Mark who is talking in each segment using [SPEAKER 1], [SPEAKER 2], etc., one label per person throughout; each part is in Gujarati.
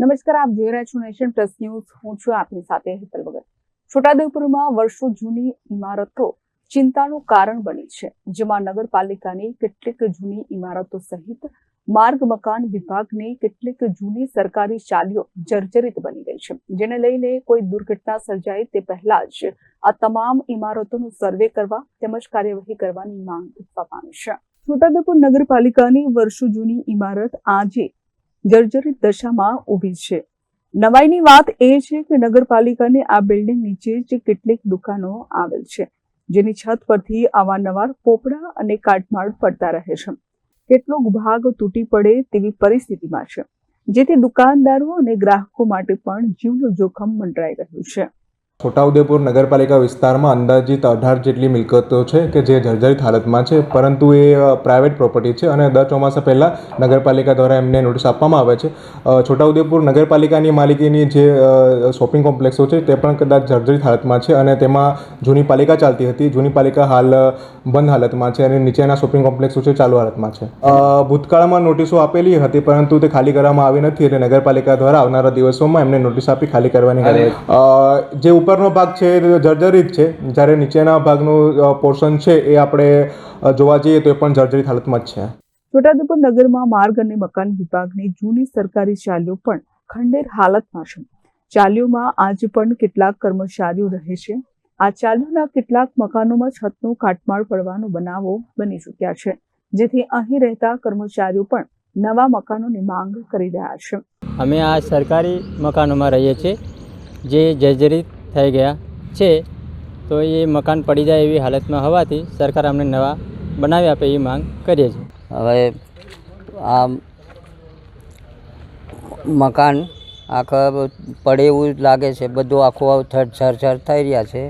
[SPEAKER 1] નમસ્કાર, આપ જોઈ રહ્યા છો નેશન પ્લસ ન્યૂઝ. હું છું આપની સાથે હેતલ વગર છોટાઉદેપુરમાં વર્ષો જૂની ઇમારતો ચિંતાનું કારણ બની છે, જેમાં નગરપાલિકાની કેટલીક જૂની ઇમારતો સહિત માર્ગ મકાન વિભાગની કેટલીક જૂની સરકારી ચાલીઓ જર્જરિત બની ગઈ છે. જેને લઈને કોઈ દુર્ઘટના સર્જાય તે પહેલા જ આ તમામ ઇમારતોનું સર્વે કરવા તેમજ કાર્યવાહી કરવાની માંગ ઉઠવા પામી છે. છોટાઉદેપુર નગરપાલિકાની વર્ષો જૂની ઇમારત આજે જર્જરિત દશામાં ઊભી છે. નવાઈની વાત એ છે કે નગરપાલિકાની આ બિલ્ડિંગ નીચે જ કેટલીક દુકાનો આવેલ છે, જેની છત પરથી અવારનવાર પોપડા અને કાટમાળ પડતા રહે છે. કેટલોક ભાગ તૂટી પડે તેવી પરિસ્થિતિમાં છે, જેથી દુકાનદારો અને ગ્રાહકો માટે પણ જીવનું જોખમ મંડરાઈ રહ્યું છે.
[SPEAKER 2] છોટાઉદેપુર નગરપાલિકા વિસ્તારમાં અંદાજિત અઢાર જેટલી મિલકતો છે કે જે જર્જરિત હાલતમાં છે પરંતુ એ પ્રાઇવેટ પ્રોપર્ટી છે અને દર ચોમાસા પહેલાં નગરપાલિકા દ્વારા એમને નોટિસ આપવામાં આવે છે. છોટાઉદેપુર નગરપાલિકાની માલિકીની જે શોપિંગ કોમ્પ્લેક્સો છે તે પણ કદાચ જર્જરિત હાલતમાં છે અને તેમાં જૂની પાલિકા ચાલતી હતી. જૂની પાલિકા હાલ બંધ હાલતમાં છે અને નીચેના શોપિંગ કોમ્પ્લેક્સો છે ચાલુ હાલતમાં છે. ભૂતકાળમાં નોટિસો આપેલી હતી પરંતુ તે ખાલી કરવામાં આવી નથી એટલે નગરપાલિકા દ્વારા આવનારા દિવસોમાં એમને નોટિસ આપી ખાલી કરવાની જે ઉપર ઉપરનો ભાગ છે એ જર્જરિત છે. જ્યારે નીચેના ભાગનું પોર્શન છે એ આપણે જોવા જઈએ તો એ પણ જર્જરિત હાલતમાં જ છે.
[SPEAKER 1] છોટાઉદેપુર નગરમાં માર્ગ અને મકાન વિભાગની જૂની સરકારી ચાલીઓ પણ ખંડેર હાલતમાં છે. ચાલીઓમાં આજે પણ કેટલાક કર્મચારીઓ રહે છે. આ ચાલીઓના કેટલાક મકાનોમાં છતનું કાટમાળ પડવાનો બનાવો બની ચૂક્યા છે. જેથી અહીં રહેતા કર્મચારીઓ પણ નવા મકાનોની માંગ કરી રહ્યા છે.
[SPEAKER 3] અમે આ સરકારી મકાનોમાં રહીએ છીએ જે જર્જરિત થઈ ગયા છે, તો એ મકાન પડી જાય એવી હાલતમાં હોવાથી સરકાર અમને નવા બનાવી આપે એ માંગ કરીએ છીએ.
[SPEAKER 4] હવે આ મકાન આખા પડે એવું લાગે છે, બધું આખું છરછર થઈ રહ્યા છે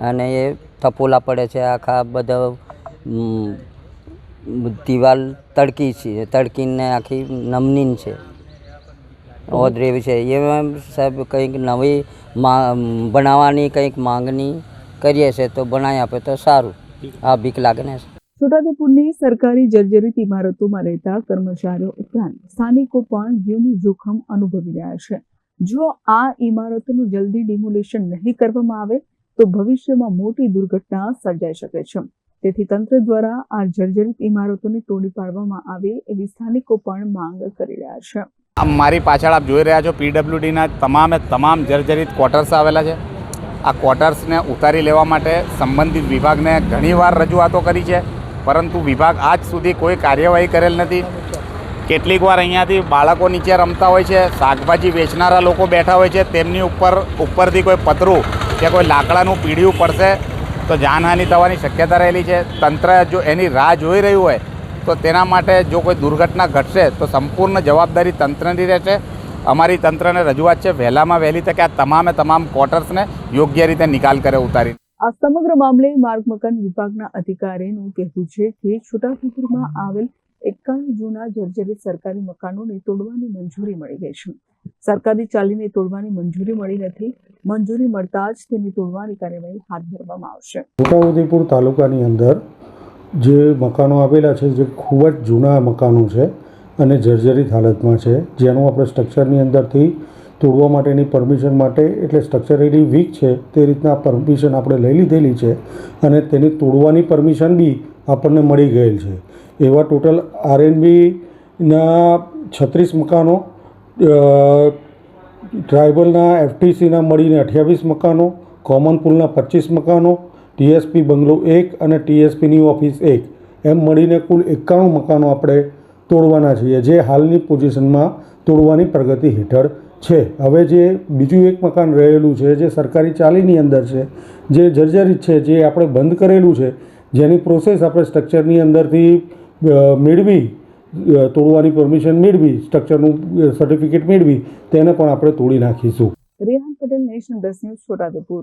[SPEAKER 4] અને એ થપોલા પડે છે, આખા બધા દિવાલ તડકી છે, તડકીને આખી નમનીન છે. ઓદરેવી છે એમાં સાહેબ કંઈક નવી મા બનાવવાની કંઈક માંગણી કરીએ છે તો બનાવી આપે તો સારું આ બીક લાગે ને
[SPEAKER 1] છોટાઉદેપુરની સરકારી જર્જરિત ઇમારતોમાં રહેતા કર્મચારીઓ ઉપરાંત સ્થાનિકો પણ જીવનું જોખમ અનુભવી રહ્યા છે. જો આ ઇમારતોનું જલ્દી ડિમોલેશન નહીં કરવામાં આવે તો ભવિષ્યમાં મોટી દુર્ઘટના સર્જાઈ શકે છે. તેથી તંત્ર દ્વારા આ જર્જરિત ઇમારતોને તોડી પાડવામાં આવે એવી સ્થાનિકો પણ માંગ કરી રહ્યા છે.
[SPEAKER 5] આ મારી પાછળ આપ જોઈ રહ્યા છો, પીડબ્લ્યુડીના તમામે તમામ જર્જરિત ક્વાર્ટર્સ આવેલા છે. આ ક્વાર્ટર્સને ઉતારી લેવા માટે સંબંધિત વિભાગને ઘણીવાર રજૂઆતો કરી છે, પરંતુ વિભાગ આજ સુધી કોઈ કાર્યવાહી કરેલ નથી. કેટલીક વાર અહીંયાથી બાળકો નીચે રમતા હોય છે, શાકભાજી વેચનારા લોકો બેઠા હોય છે, તેમની ઉપર, ઉપરથી કોઈ પતરું કે કોઈ લાકડાનું પીડિયું પડશે, તો જાનહાનિ થવાની શક્યતા રહેલી છે. તંત્ર જો એની રાહ જોઈ રહ્યું હોય તો તેના માટે જો કોઈ દુર્ઘટના ઘટશે તો સંપૂર્ણ જવાબદારી તંત્રની રહેશે. અમારી તંત્રને રજૂઆત છે વહેલામાં વહેલી તકે આ તમામે તમામ ક્વાર્ટર્સને યોગ્ય રીતે નિકાલ કરે ઉતારી.
[SPEAKER 1] આ સમગ્ર મામલે માર્ગ મકાન વિભાગના અધિકારીનું કહેવું છે કે છોટાઉદેપુરમાં આવેલ એકાણું જૂના જર્જરિત સરકારી મકાનોને તોડવાની મંજૂરી મળી ગઈ છે. સરકારી ચાલીને તોડવાની મંજૂરી મળી નથી. મંજૂરી મળતા જ તેની તોડવાની કાર્યવાહી હાથ ધરવામાં આવશે.
[SPEAKER 6] છોટાઉદેપુર તાલુકાની અંદર જે મકાનો આવેલા છે, જે ખૂબ જ જૂના મકાનો છે અને જર્જરિત હાલતમાં છે, જેનું આપણે સ્ટ્રક્ચરની અંદરથી તોડવા માટેની પરમિશન માટે, એટલે સ્ટ્રક્ચર એની વીક છે, તે રીતના પરમિશન આપણે લઈ લીધેલી છે અને તેની તોડવાની પરમિશન બી આપણને મળી ગયેલ છે. એવા ટોટલ આરએનબીના છત્રીસ મકાનો ટ્રાઇબલના એફટીસીના મળીને અઠ્યાવીસ મકાનો કોમન પુલના પચીસ મકાનો ટીએસપી બંગલો એક અને ટીએસપીની ઓફિસ એક. એમ મળીને કુલ એકાણું મકાનો આપણે તોડવાના છીએ, જે હાલની પોઝિશનમાં તોડવાની પ્રગતિ હેઠળ છે. હવે જે બીજું એક મકાન રહેલું છે, જે સરકારી ચાલીની અંદર છે, જે જર્જરિત છે, જે આપણે બંધ કરેલું છે, જેની પ્રોસેસ આપણે સ્ટ્રક્ચરની અંદરથી મેળવી તોડવાની પરમિશન મેળવી સ્ટ્રક્ચરનું સર્ટિફિકેટ મેળવી, તેને પણ આપણે તોડી નાખીશું.
[SPEAKER 1] રેહાન પટેલ નેશનલ દસ ન્યૂઝ છોટાઉદેપુર.